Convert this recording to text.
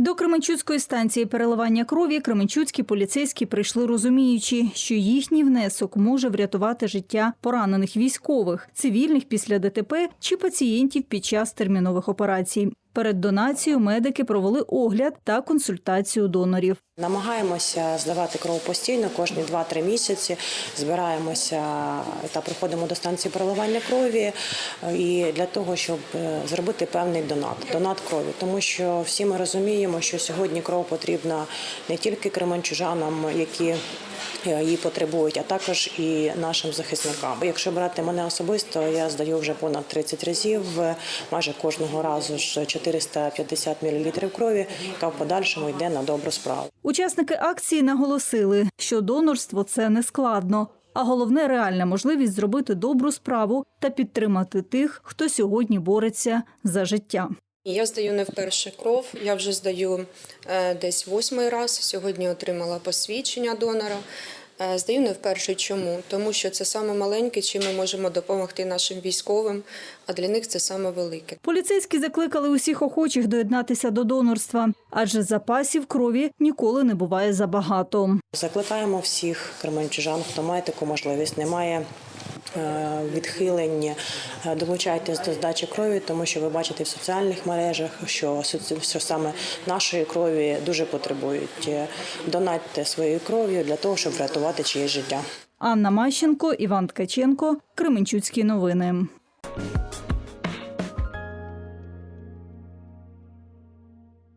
До Кременчуцької станції переливання крові кременчуцькі поліцейські прийшли розуміючи, що їхній внесок може врятувати життя поранених військових, цивільних після ДТП чи пацієнтів під час термінових операцій. Перед донацією медики провели огляд та консультацію донорів. Намагаємося здавати кров постійно, кожні 2-3 місяці. Збираємося та приходимо до станції переливання крові і для того, щоб е, зробити певний донат, донат крові. Тому що всі ми розуміємо, що сьогодні кров потрібна не тільки кременчужанам, які е, її потребують, а також і нашим захисникам. Якщо брати мене особисто, я здаю вже понад 30 разів, е, майже кожного разу ж 450 мл крові, яка в подальшому йде на добру справу. Учасники акції наголосили, що донорство це не складно, а головне реальна можливість зробити добру справу та підтримати тих, хто сьогодні бореться за життя. Я здаю не вперше кров. Я вже здаю е, десь восьмий раз. Сьогодні отримала посвідчення донора. Е, Здаю не вперше. Чому? Тому що це саме маленьке, чим ми можемо допомогти нашим військовим, а для них це саме велике. Поліцейські закликали усіх охочих доєднатися до донорства, адже запасів крові ніколи не буває забагато. Закликаємо всіх кременчужан, хто має таку можливість, немає відхилень, е, долучайтесь до здачі крові, тому що ви бачите в соціальних мережах, що, саме нашої крові дуже потребують. Е, Донатьте своєю кров'ю для того, щоб врятувати чиєсь життя. Анна Мащенко, Іван Ткаченко, Кременчуцькі новини.